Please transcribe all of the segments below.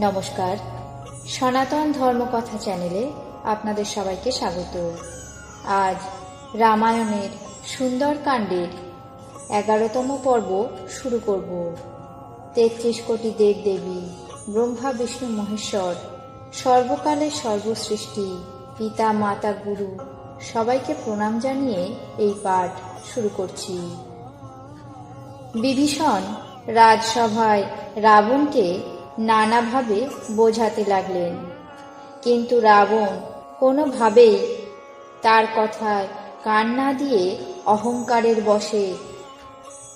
নমস্কার। সনাতন ধর্মকথা চ্যানেলে আপনাদের সবাইকে স্বাগত। আজ রামায়ণের সুন্দরকাণ্ডের এগারোতম পর্ব শুরু করব। তেত্রিশ কোটি দেব দেবী ব্রহ্মা, বিষ্ণু, মহেশ্বর, সর্বকালের সর্বসৃষ্টি, পিতা, মাতা, গুরু, সবাইকে প্রণাম জানিয়ে এই পাঠ শুরু করছি। বিভীষণ রাজসভায় রাবণকে নানাভাবে বোঝাতে লাগলেন। কিন্তু রাবণ কোনোভাবেই তার কথায় কান না দিয়ে অহংকারের বশে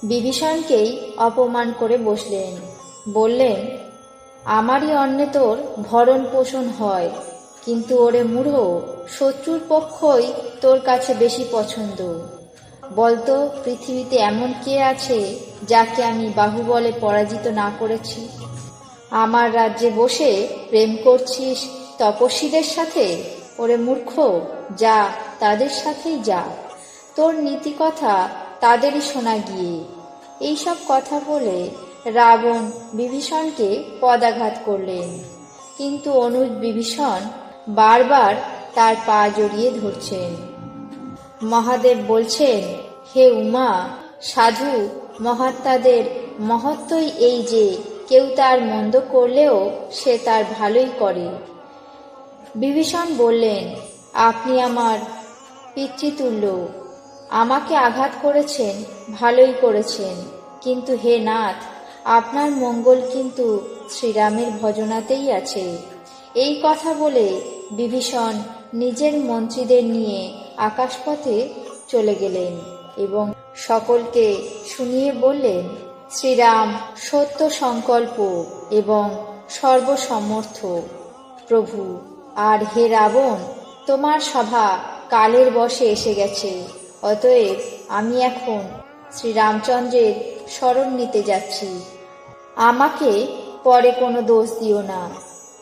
বিভীষণকেই অপমান করে বসলেন। বললেন, আমারই অন্নে তোর ভরণ পোষণ হয়, কিন্তু ওরে মূঢ় শত্রুর পক্ষই তোর কাছে বেশি পছন্দ। বলতো, পৃথিবীতে এমন কে আছে যাকে আমি বাহুবলে পরাজিত না করেছি? আমার রাজ্যে বসে প্রেম করছিস, তপস্বীদের সাথে? ওরে মূর্খ, যা তাদের সাথেই যা। তোর নীতি কথা তাদেরই শোনা গিয়ে। এইসব কথা বলে রাবণ বিভীষণকে পদাঘাত করলেন। কিন্তু অনুজ বিভীষণ বারবার তার পা জড়িয়ে ধরছেন। মহাদেব বলছেন, হে উমা, সাধু, মহাত্মাদের মহত্বই এই যে কেউ তার মন্দ করলেও সে তার ভালোই করে। বিভীষণ বললেন, আপনি আমার পিতৃতুল্য। আমাকে আঘাত করেছেন, ভালোই করেছেন। কিন্তু হে নাথ, আপনার মঙ্গল কিন্তু শ্রীরামের ভজনাতেই আছে। এই কথা বলে বিভীষণ নিজের মন্ত্রীদের নিয়ে আকাশপথে চলে গেলেন এবং সকলকে শুনিয়ে বললেন শ্রীরাম সত্য সংকল্প এবং সর্বসমর্থ। প্রভু, আর হে রাবণ, তোমার সভা কালের বসে এসে গেছে, অতএব আমি এখন শ্রীরামচন্দ্রের স্মরণ নিতে যাচ্ছি। আমাকে পরে কোনো দোষ দিও না।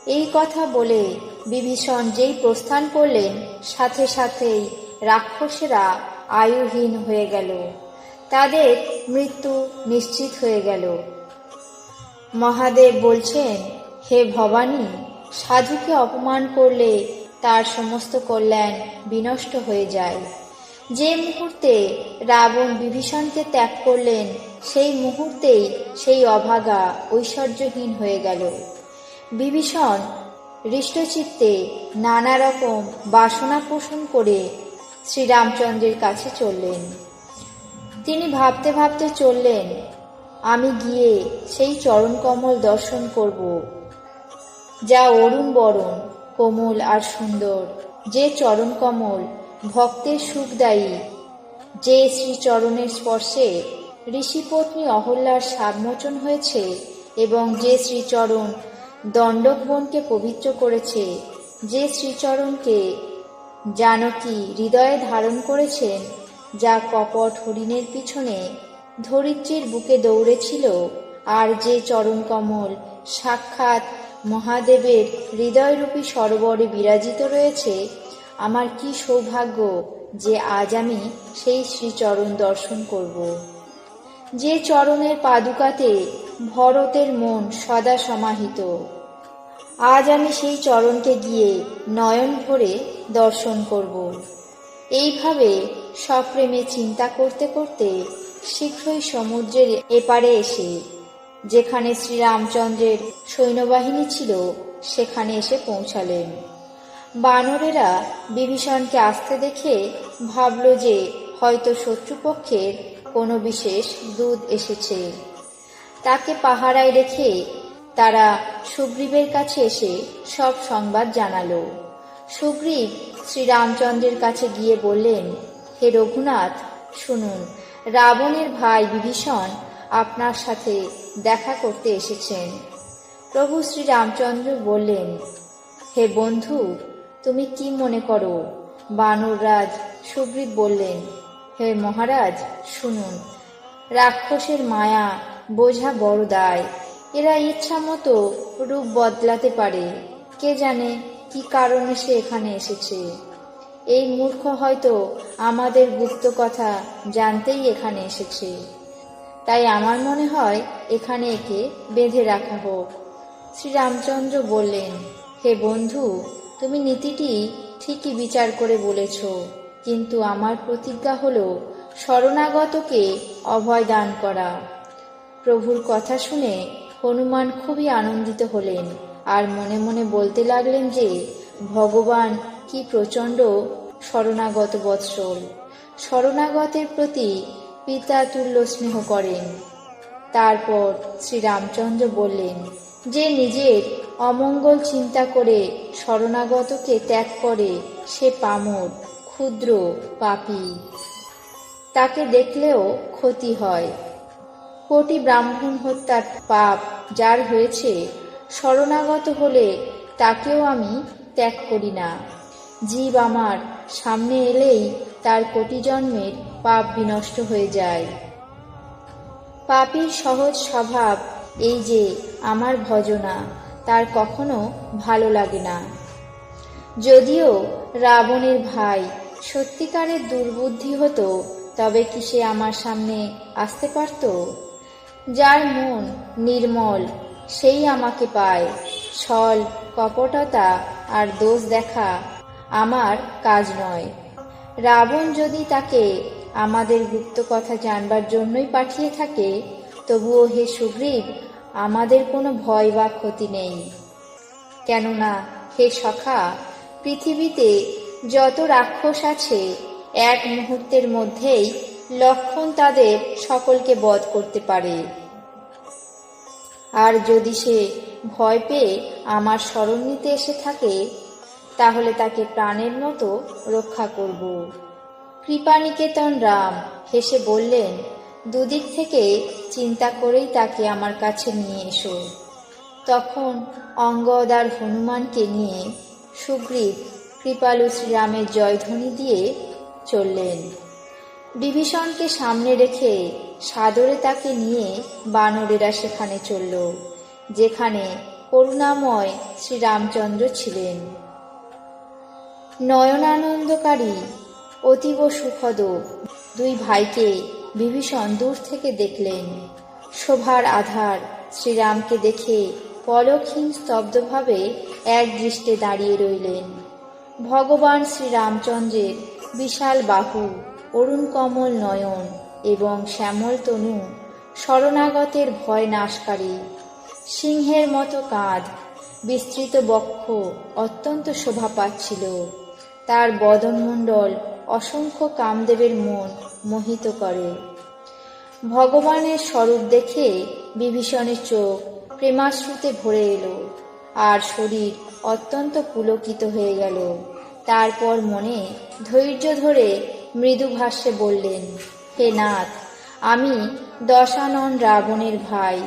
এই কথা বলে বিভীষণ যেই প্রস্থান করলেন, সাথে সাথেই রাক্ষসেরা আয়ুহীন হয়ে গেল। তাদের মৃত্যু নিশ্চিত হয়ে গেল। মহাদেব বলছেন, হে ভবানী, সাধুকে অপমান করলে তার সমস্ত কল্যাণ বিনষ্ট হয়ে যায়। যে মুহূর্তে রাবণ বিভীষণকে ত্যাগ করলেন, সেই মুহূর্তেই সেই অভাগা ঐশ্বর্যহীন হয়ে গেল। বিভীষণ হৃষ্টচিত্তে নানা রকম বাসনা পোষণ করে শ্রীরামচন্দ্রের কাছে চললেন। তিনি ভাবতে ভাবতে চললেন, আমি গিয়ে সেই চরণকমল দর্শন করব। যা অরুণ বরণ, কোমল আর সুন্দর। যে চরণকমল ভক্তের সুখদায়ী। যে শ্রীচরণের স্পর্শে ঋষিপত্নী অহল্যার সাবমোচন হয়েছে এবং যে শ্রীচরণ দণ্ডক বনকে পবিত্র করেছে, যে শ্রীচরণকে জানকী হৃদয়ে ধারণ করেছেন যা কপট হরিণের পিছনে ধরিত্রীর বুকে দৌড়েছিল আর যে চরণ কমল সাক্ষাৎ মহাদেবের হৃদয়রূপী সরোবরে বিরাজিত রয়েছে, আমার কি সৌভাগ্য যে আজ আমি সেই শ্রীচরণ দর্শন করব। যে চরণের পাদুকাতে ভরতের মন সদা সমাহিত। আজ আমি সেই চরণকে গিয়ে নয়ন ভরে দর্শন করব। এইভাবে সপ্রেমে চিন্তা করতে করতে শীঘ্রই সমুদ্রের এপারে এসে, যেখানে শ্রীরামচন্দ্রের সৈন্যবাহিনী ছিল, সেখানে এসে পৌঁছালেন। বানরেরা বিভীষণকে আসতে দেখে ভাবল যে হয়তো শত্রুপক্ষের কোনো বিশেষ দুধ এসেছে। তাকে পাহারায় রেখে তারা সুগ্রীবের কাছে এসে সব সংবাদ জানালো। সুগ্রীব শ্রীরামচন্দ্রের কাছে গিয়ে বললেন হে রঘুনাথ, শুনুন। রাবণের ভাই বিভীষণ আপনার সাথে দেখা করতে এসেছেন। প্রভু শ্রীরামচন্দ্র বললেন, হে বন্ধু, তুমি কি মনে করো? বানররাজ সুগ্রীব বললেন, হে মহারাজ, শুনুন। রাক্ষসের মায়া বোঝা বড় দায়। এরা ইচ্ছা মতো রূপ বদলাতে পারে। কে জানে কি কারণে সে এখানে এসেছে? এই মূর্খ হয়তো আমাদের গুপ্ত কথা জানতেই এখানে এসেছে। তাই আমার মনে হয় এখানে একে বেঁধে রাখা হোক। শ্রীরামচন্দ্র বললেন, হে বন্ধু, তুমি নীতিটি ঠিকই বিচার করে বলেছ, কিন্তু আমার প্রতিজ্ঞা হল শরণাগতকে অভয় দান করা। প্রভুর কথা শুনে হনুমান খুবই আনন্দিত হলেন আর মনে মনে বলতে লাগলেন যে, ভগবান কি প্রচণ্ড শরণাগত বৎসল। শরণাগতের প্রতি পিতা তুল্য স্নেহ করেন। তারপর শ্রীরামচন্দ্র বললেন, যে নিজের অমঙ্গল চিন্তা করে শরণাগতকে ত্যাগ করে, সে পামর, ক্ষুদ্র, পাপি। তাকে দেখলেও ক্ষতি হয়। কোটি ব্রাহ্মণ হত্যার পাপ যার হয়েছে, শরণাগত হলে তাকেও আমি ত্যাগ করি না। জীব আমার সামনে এলেই তার কোটি জন্মের পাপ বিনষ্ট হয়ে যায়। পাপীর সহজ স্বভাব এই যে আমার ভজনা, তার কখনো ভালো লাগে না। যদিও রাবণের ভাই সত্যিকারের দুর্বুদ্ধি হতো, তবে কি সে আমার সামনে আসতে পারত? যার মন নির্মল, সেই আমাকে পায়। ছল কপটতা আর দোষ দেখা আমার কাজ নয়। রাবণ যদি তাকে আমাদের গুপ্ত কথা জানবার জন্যই পাঠিয়ে থাকে, তবুও হে সুগ্রীব, আমাদের কোনো ভয় বা ক্ষতি নেই। কেননা, হে সখা, পৃথিবীতে যত রাক্ষস আছে, এক মুহূর্তের মধ্যেই লক্ষণ তাদের সকলকে বধ করতে পারে। আর যদি সে ভয় পেয়ে আমার স্মরণ নিতে এসে থাকে তাহলে তাকে প্রাণের মতো রক্ষা করব। কৃপানিকেতন রাম হেসে বললেন, দুদিক থেকে চিন্তা করেই তাকে আমার কাছে নিয়ে এসো। তখন অঙ্গদ আর হনুমানকে নিয়ে সুগ্রীব কৃপালু শ্রীরামের জয়ধ্বনি দিয়ে চললেন। বিভীষণকে সামনে রেখে সাদরে তাকে নিয়ে বানরেরা সেখানে চলল, যেখানে করুণাময় শ্রীরামচন্দ্র ছিলেন। নয়নানন্দকারী, অতীব সুখদ। দুই ভাইকে বিভীষণ দূর থেকে দেখলেন। শোভার আধার শ্রীরামকে দেখে পলকহীন স্তব্ধভাবে এক দৃষ্টে দাঁড়িয়ে রইলেন। ভগবান শ্রীরামচন্দ্রের বিশাল বাহু অরুণ কমল নয়ন এবং শ্যামল তনু শরণাগতের ভয় নাশকারী। সিংহের মতো কাঁধ, বিস্তৃত বক্ষ অত্যন্ত শোভা পাচ্ছিল তার বদনমণ্ডল অসংখ্য কামদেবের মন মোহিত করে। ভগবানের স্বরূপ দেখে বিভীষণের চোখ প্রেমাশ্রুতে ভরে এলো, আর শরীর অত্যন্ত পুলকিত হয়ে গেল। তারপর মনে ধৈর্য ধরে মৃদু ভাষ্যে বললেন, হে নাথ, আমি দশানন রাবণের ভাই।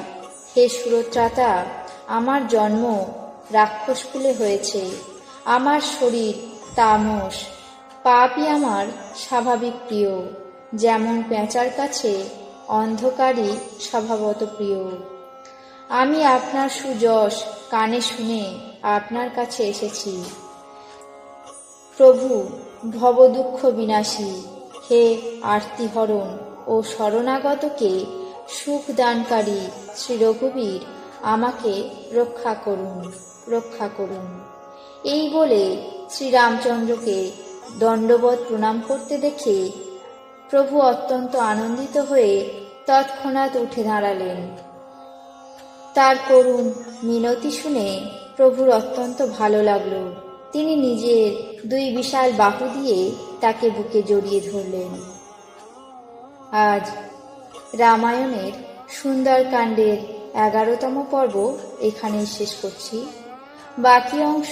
হে সুরত্রাতা, আমার জন্ম রাক্ষসকুলে হয়েছে। আমার শরীর তামস। পাপই আমার স্বাভাবিক প্রিয়। যেমন পেঁচার কাছে অন্ধকারই স্বভাবত প্রিয়। আমি আপনার সুযশ কানে শুনে আপনার কাছে এসেছি। প্রভু, ভবদুঃখ বিনাশী। হে আরতিহরণ ও শরণাগতকে সুখ দানকারী শ্রী রঘুবীর আমাকে রক্ষা করুন রক্ষা করুন। এই বলে শ্রীরামচন্দ্রকে দণ্ডবত প্রণাম করতে দেখে প্রভু অত্যন্ত আনন্দিত হয়ে তৎক্ষণাৎ উঠে দাঁড়ালেন। তার করুণ মিনতি শুনে প্রভুর অত্যন্ত ভালো লাগল। তিনি নিজের দুই বিশাল বাহু দিয়ে তাকে বুকে জড়িয়ে ধরলেন। আজ রামায়ণের সুন্দরকাণ্ডের এগারোতম পর্ব এখানেই শেষ করছি। বাকি অংশ